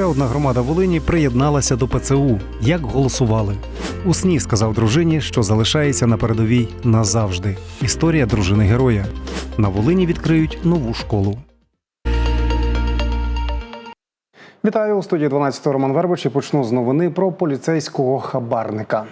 Ще одна громада Волині приєдналася до ПЦУ. Як голосували? У сні сказав дружині, що залишається на передовій назавжди. Історія дружини героя. На Волині відкриють нову школу. Вітаю у студії 12 Роман Вербич і почну з новини про поліцейського хабарника.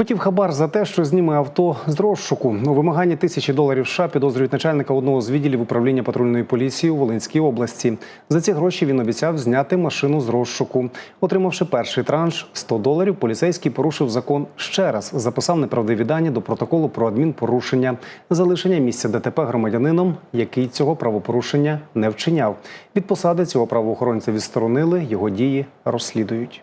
Хотів хабар за те, що зніме авто з розшуку. У вимаганні тисячі доларів США підозрюють начальника одного з відділів управління патрульної поліції у Волинській області. За ці гроші він обіцяв зняти машину з розшуку. Отримавши перший транш 100 доларів, поліцейський порушив закон ще раз. Записав неправдиві дані до протоколу про адмінпорушення, залишення місця ДТП громадянином, який цього правопорушення не вчиняв. Від посади цього правоохоронця відсторонили. Його дії розслідують.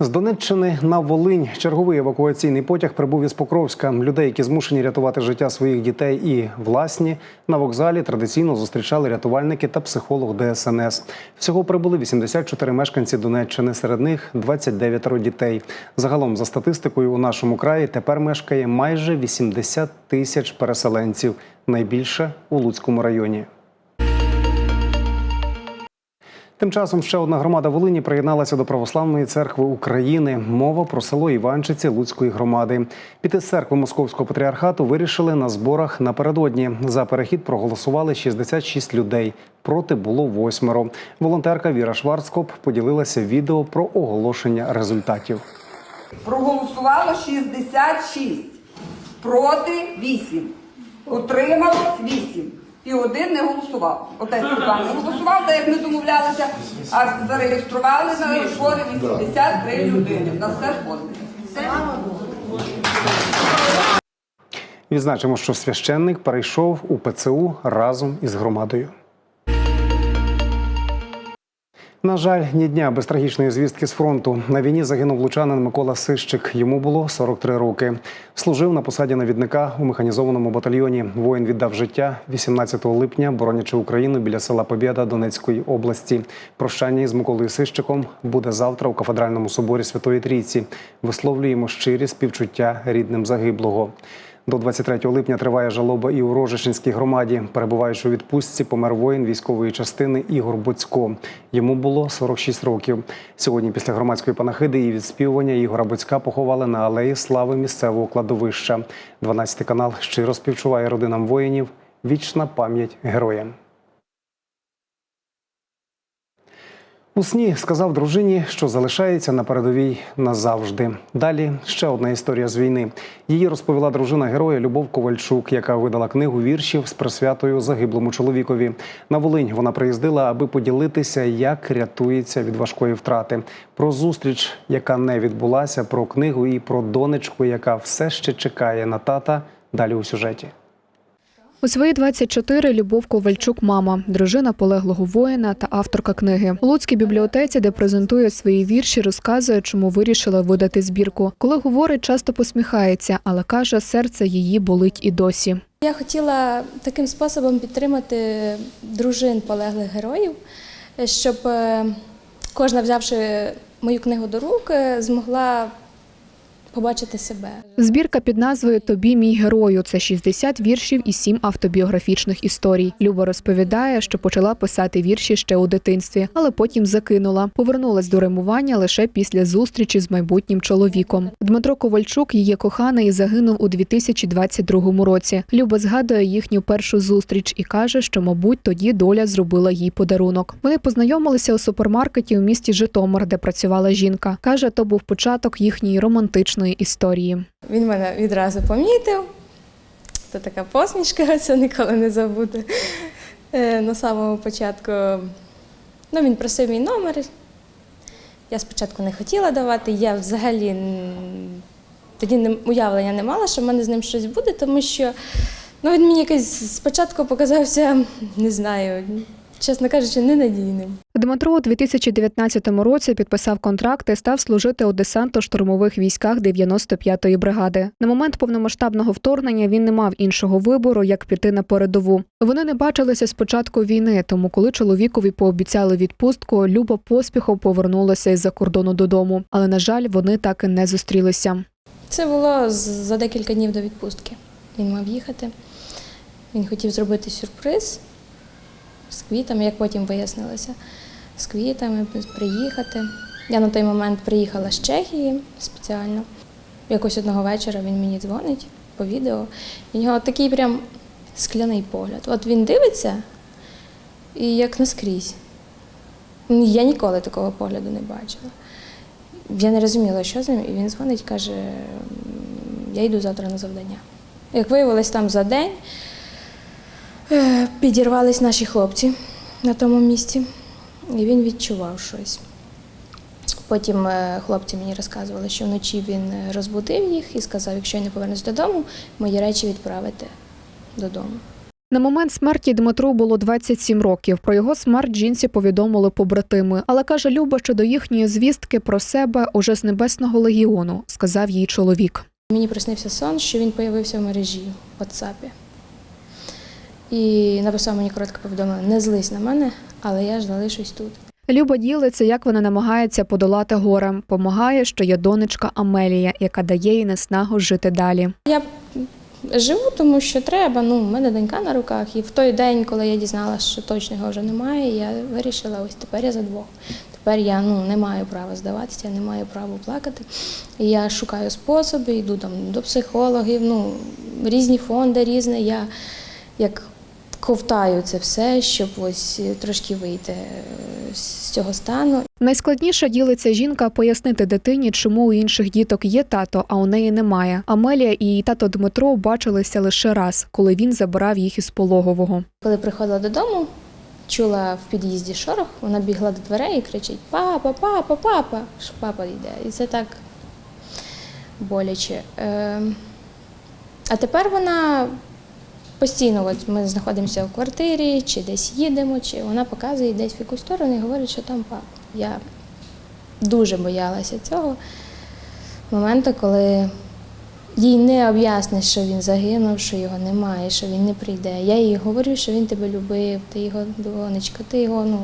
З Донеччини на Волинь черговий евакуаційний потяг прибув із Покровська. Людей, які змушені рятувати життя своїх дітей і власні, на вокзалі традиційно зустрічали рятувальники та психолог ДСНС. Всього прибули 84 мешканці Донеччини. Серед них 29 дітей. Загалом, за статистикою, у нашому краї тепер мешкає майже 80 тисяч переселенців. Найбільше у Луцькому районі. Тим часом ще одна громада Волині приєдналася до Православної церкви України. Мова про село Іванчиці Луцької громади. Піти з церкви Московського патріархату вирішили на зборах напередодні. За перехід проголосували 66 людей. Проти було восьмеро. Волонтерка Віра Шварцкоп поділилася відео про оголошення результатів. Проголосувало 66, проти 8, утрималось 8. І один не голосував. Отець Степан не голосував, так як ми домовлялися, а зареєстрували на збори 83 людини. На все збори. Відзначимо, що священник перейшов у ПЦУ разом із громадою. На жаль, ні дня без трагічної звістки з фронту. На війні загинув лучанин Микола Сищик. Йому було 43 роки. Служив на посаді навідника у механізованому батальйоні. Воїн віддав життя 18 липня, боронячи Україну біля села Побєда Донецької області. Прощання із Миколою Сищиком буде завтра у кафедральному соборі Святої Трійці. Висловлюємо щирі співчуття рідним загиблого. До 23 липня триває жалоба і у Рожишинській громаді. Перебуваючи у відпустці, помер воїн військової частини Ігор Боцько. Йому було 46 років. Сьогодні, після громадської панахиди і відспівування Ігора Боцька поховали на алеї слави місцевого кладовища. 12 канал щиро співчуває родинам воїнів. Вічна пам'ять героям. У сні сказав дружині, що залишається на передовій назавжди. Далі ще одна історія з війни. Її розповіла дружина героя Любов Ковальчук, яка видала книгу віршів з присвятою загиблому чоловікові. На Волинь вона приїздила, аби поділитися, як рятується від важкої втрати. Про зустріч, яка не відбулася, про книгу і про донечку, яка все ще чекає на тата. Далі у сюжеті. У свої 24 Любов Ковальчук, мама, дружина полеглого воїна та авторка книги. У Луцькій бібліотеці, де презентує свої вірші, розказує, чому вирішила видати збірку. Коли говорить, часто посміхається, але каже, серце її болить і досі. Я хотіла таким способом підтримати дружин полеглих героїв, щоб е, кожна, взявши мою книгу до рук, е, змогла побачити себе. Збірка під назвою Тобі мій герою. Це 60 віршів і 7 автобіографічних історій. Люба розповідає, що почала писати вірші ще у дитинстві, але потім закинула. Повернулась до римування лише після зустрічі з майбутнім чоловіком. Дмитро Ковальчук, її коханий, загинув у 2022 році. Люба згадує їхню першу зустріч і каже, що, мабуть, тоді доля зробила їй подарунок. Вони познайомилися у супермаркеті у місті Житомир, де працювала жінка. каже, то був початок їхньої романтичної історії. Він мене відразу помітив. Це така посмішка, це ніколи не забуде. На самому початку ну, він просив мій номер. Я спочатку не хотіла давати, я взагалі тоді не, уявлення не мала, що в мене з ним щось буде, тому що ну, він мені якось спочатку показався, не знаю, чесно кажучи, ненадійним. Дмитро у 2019 році підписав контракт і став служити у десантно-штурмових військах 95-ї бригади. На момент повномасштабного вторгнення він не мав іншого вибору, як піти на передову. Вони не бачилися з початку війни, тому коли чоловікові пообіцяли відпустку, Люба поспіхом повернулася із-за кордону додому. Але на жаль, вони так і не зустрілися. Це було за декілька днів до відпустки. Він мав їхати. Він хотів зробити сюрприз з квітами, як потім вияснилося, з квітами приїхати. Я на той момент приїхала з Чехії спеціально. Якось одного вечора він мені дзвонить по відео. В нього такий прям скляний погляд. От він дивиться і як наскрізь. Я ніколи такого погляду не бачила. Я не розуміла, що з ним, і він дзвонить, каже: я йду завтра на завдання. Як виявилось, там за день підірвались наші хлопці на тому місці, і він відчував щось. Потім е, хлопці мені розказували, що вночі він е, розбудив їх і сказав, якщо я не повернусь додому, мої речі відправити додому. На момент смерті Дмитру було 27 років. Про його смерть жінці повідомили побратими. Але каже Люба, що до їхньої звістки про себе уже з небесного легіону, сказав їй чоловік. Мені приснився сон, що він з'явився в мережі в WhatsApp. І написав мені коротке повідомлення: не злись на мене, але я ж залишусь тут. Люба ділиться, як вона намагається подолати горе. Помагає, що є донечка Амелія, яка дає їй наснагу жити далі. Я живу, тому що треба. Ну, в мене донька на руках. І в той день, коли я дізналася, що точно його вже немає, я вирішила, ось тепер я за двох. Тепер я ну, не маю права здаватися, я не маю права плакати. І я шукаю способи, йду там до психологів, ну, різні фонди, різне. Я як ковтаю це все, щоб ось трошки вийти е, з цього стану. Найскладніше ділиться жінка пояснити дитині, чому у інших діток є тато, а у неї немає. Амелія і її тато Дмитро бачилися лише раз, коли він забирав їх із пологового. Коли приходила додому, чула в під'їзді шорох, вона бігла до дверей і кричить: Папа, папа, папа! Що папа йде. І це так боляче. Е, А тепер вона постійно, от ми знаходимося в квартирі, чи десь їдемо, чи вона показує десь в якусь сторону і говорить, що там папа. Я дуже боялася цього моменту, коли їй не об'ясниш, що він загинув, що його немає, що він не прийде. Я їй говорю, що він тебе любив, ти його донечка, ти його, ну.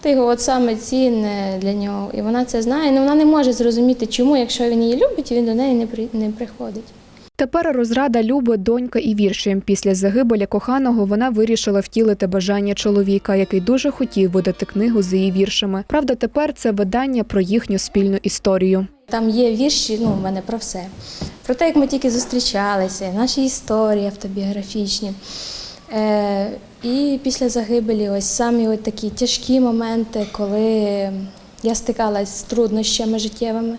Ти його от саме цінне для нього. І вона це знає, але вона не може зрозуміти, чому, якщо він її любить, він до неї не, при, не приходить. Тепер розрада Люби, донька і вірші. Після загибелі коханого вона вирішила втілити бажання чоловіка, який дуже хотів видати книгу з її віршами. Правда, тепер це видання про їхню спільну історію. Там є вірші, ну, в мене про все. Про те, як ми тільки зустрічалися, наші історії автобіографічні. Е, і після загибелі ось самі от такі тяжкі моменти, коли я стикалась з труднощами життєвими.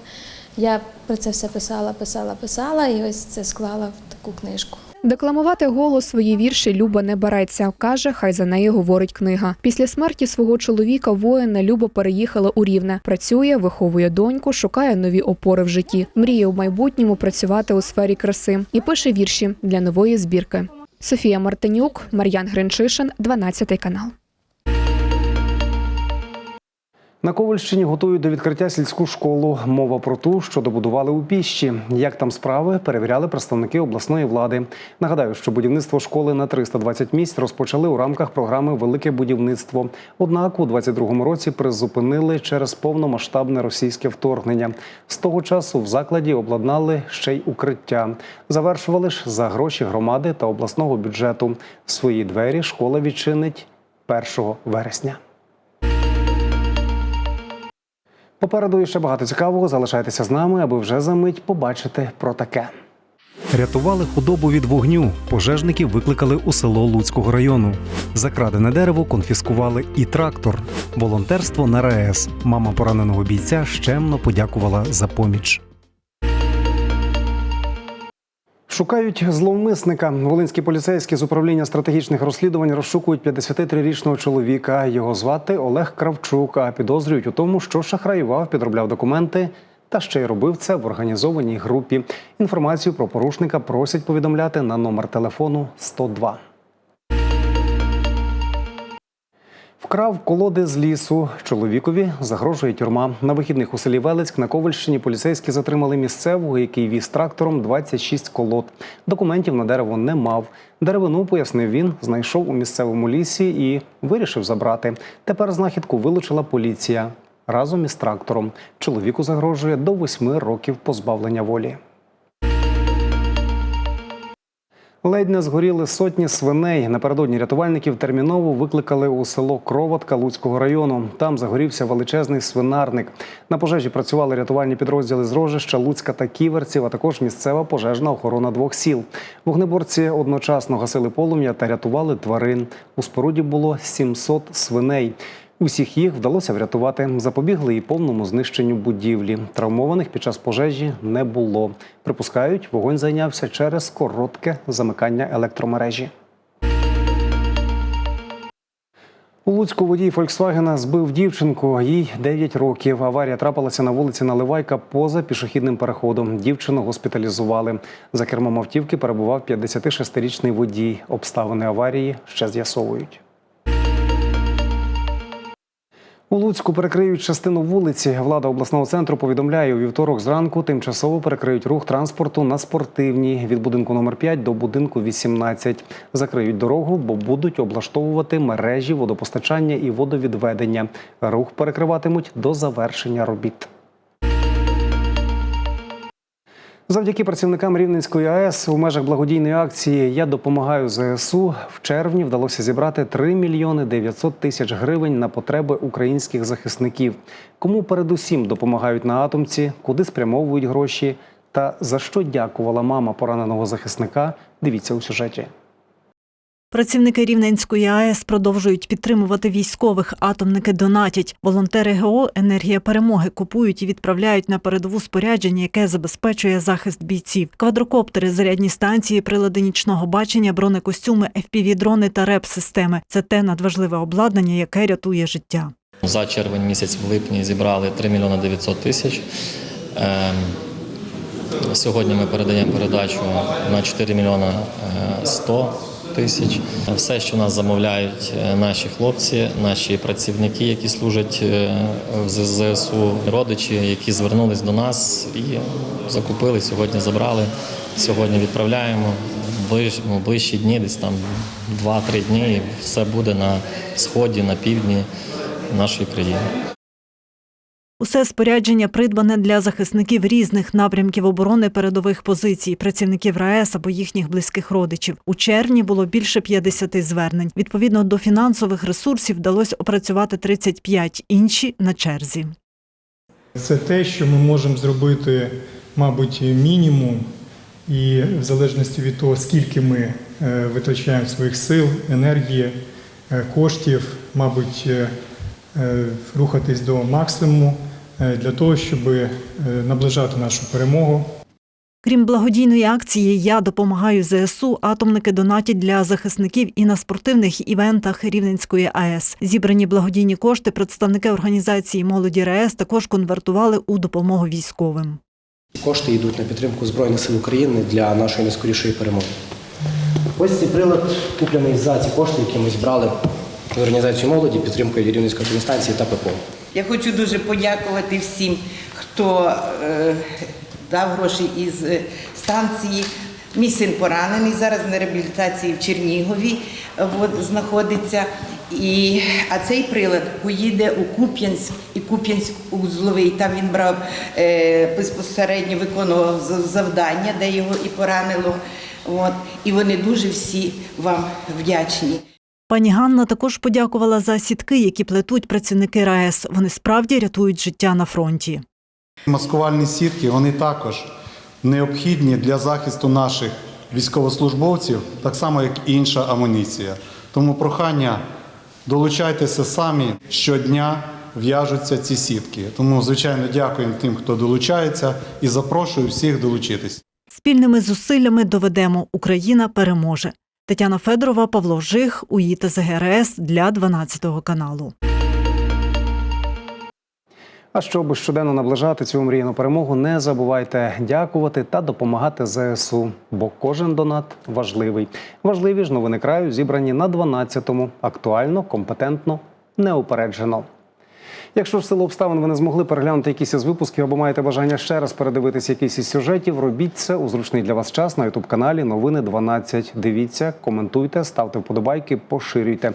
Я про це все писала, писала, писала, і ось це склала в таку книжку. Декламувати голос свої вірші Люба не береться. каже, хай за неї говорить книга. Після смерті свого чоловіка воїна Люба переїхала у Рівне. Працює, виховує доньку, шукає нові опори в житті. Мріє в майбутньому працювати у сфері краси і пише вірші для нової збірки. Софія Мартинюк, Мар'ян Гринчишин, 12 канал. На Ковальщині готують до відкриття сільську школу. Мова про ту, що добудували у піщі. Як там справи, перевіряли представники обласної влади. Нагадаю, що будівництво школи на 320 місць розпочали у рамках програми Велике будівництво. Однак у 22-му році призупинили через повномасштабне російське вторгнення. З того часу в закладі обладнали ще й укриття. Завершували ж за гроші громади та обласного бюджету. Свої двері школа відчинить 1 вересня. Попереду ще багато цікавого. Залишайтеся з нами, аби вже за мить побачити про таке. Рятували худобу від вогню. Пожежників викликали у село Луцького району. Закрадене дерево конфіскували і трактор. Волонтерство на РаЕС. Мама пораненого бійця щемно подякувала за поміч. Шукають зловмисника. Волинські поліцейські з управління стратегічних розслідувань розшукують 53-річного чоловіка. Його звати Олег Кравчук. А підозрюють у тому, що шахраював, підробляв документи та ще й робив це в організованій групі. Інформацію про порушника просять повідомляти на номер телефону 102. Вкрав колоди з лісу. Чоловікові загрожує тюрма. На вихідних у селі Велецьк на Ковальщині поліцейські затримали місцевого, який віз трактором 26 колод. Документів на дерево не мав. Деревину, пояснив він, знайшов у місцевому лісі і вирішив забрати. Тепер знахідку вилучила поліція разом із трактором. Чоловіку загрожує до восьми років позбавлення волі. Ледь не згоріли сотні свиней. Напередодні рятувальників терміново викликали у село Кроватка Луцького району. Там загорівся величезний свинарник. На пожежі працювали рятувальні підрозділи з Рожища, Луцька та Ківерців, а також місцева пожежна охорона двох сіл. Вогнеборці одночасно гасили полум'я та рятували тварин. У споруді було 700 свиней. Усіх їх вдалося врятувати. Запобігли і повному знищенню будівлі. Травмованих під час пожежі не було. Припускають, вогонь зайнявся через коротке замикання електромережі. У Луцьку водій Фольксвагена збив дівчинку. Їй 9 років. Аварія трапилася на вулиці Наливайка поза пішохідним переходом. Дівчину госпіталізували. За кермом автівки перебував 56-річний водій. Обставини аварії ще з'ясовують. У Луцьку перекриють частину вулиці. Влада обласного центру повідомляє, у вівторок зранку тимчасово перекриють рух транспорту на спортивній від будинку номер 5 до будинку 18. Закриють дорогу, бо будуть облаштовувати мережі водопостачання і водовідведення. Рух перекриватимуть до завершення робіт. Завдяки працівникам Рівненської АЕС у межах благодійної акції Я допомагаю ЗСУ в червні вдалося зібрати 3 мільйони 900 тисяч гривень на потреби українських захисників. Кому передусім допомагають на атомці, куди спрямовують гроші та за що дякувала мама пораненого захисника. Дивіться у сюжеті. Працівники Рівненської АЕС продовжують підтримувати військових. Атомники донатять. Волонтери ГО Енергія перемоги купують і відправляють на передову спорядження, яке забезпечує захист бійців. Квадрокоптери, зарядні станції, прилади нічного бачення, бронекостюми, FPV-дрони та РЕП-системи це те надважливе обладнання, яке рятує життя. За червень місяць в липні зібрали 3 мільйони 900 тисяч. Ем, Сьогодні ми передаємо передачу на 4 мільйона е, 100 тисяч. Все, що нас замовляють е, наші хлопці, наші працівники, які служать е, в ЗСУ, родичі, які звернулись до нас і закупили. Сьогодні забрали. Сьогодні відправляємо. Ближ- ну, ближчі дні, десь там 2-3 дні, і все буде на сході, на півдні нашої країни. Усе спорядження придбане для захисників різних напрямків оборони передових позицій, працівників РаЕС або їхніх близьких родичів. У червні було більше 50 звернень. Відповідно до фінансових ресурсів вдалося опрацювати 35, інші на черзі. Це те, що ми можемо зробити, мабуть, мінімум, і в залежності від того, скільки ми е, витрачаємо своїх сил, енергії, е, коштів, мабуть, е, рухатись до максимуму для того, щоб е, наближати нашу перемогу. Крім благодійної акції Я допомагаю ЗСУ. Атомники донатять для захисників і на спортивних івентах Рівненської АЕС. Зібрані благодійні кошти представники організації молоді РаЕС також конвертували у допомогу військовим. Кошти йдуть на підтримку Збройних сил України для нашої найскорішої перемоги. Ось цей прилад куплений за ці кошти, які ми зібрали в організацію молоді підтримкою Рівненської адміністрації та ППО. Я хочу дуже подякувати всім, хто е, дав гроші із е, станції. Мій син поранений зараз на реабілітації в Чернігові от, знаходиться. І, а цей прилад поїде у Куп'янськ і Куп'янськ узловий. Там він брав е, безпосередньо виконував завдання, де його і поранило. От. І вони дуже всі вам вдячні. Пані Ганна також подякувала за сітки, які плетуть працівники РаЕС. Вони справді рятують життя на фронті. Маскувальні сітки вони також необхідні для захисту наших військовослужбовців, так само як і інша амуніція. Тому прохання долучайтеся самі щодня. В'яжуться ці сітки. Тому, звичайно, дякуємо тим, хто долучається, і запрошую всіх долучитись. Спільними зусиллями доведемо Україна переможе. Тетяна Федорова, Павло Жих, УІТ ЗГРС для 12 каналу. А щоб щоденно наближати цю мрійну перемогу, не забувайте дякувати та допомагати ЗСУ, бо кожен донат важливий. Важливі ж новини краю зібрані на 12-му. Актуально, компетентно неупереджено. Якщо в силу обставин ви не змогли переглянути якісь із випусків або маєте бажання ще раз передивитися якийсь із сюжетів, робіть це у зручний для вас час на ютуб каналі Новини 12. Дивіться, коментуйте, ставте вподобайки, поширюйте.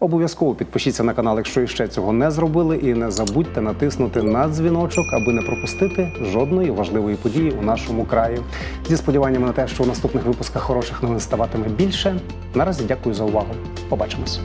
Обов'язково підпишіться на канал, якщо іще цього не зробили, і не забудьте натиснути на дзвіночок, аби не пропустити жодної важливої події у нашому краї. Зі сподіваннями на те, що у наступних випусках хороших новин ставатиме більше. Наразі дякую за увагу. Побачимось.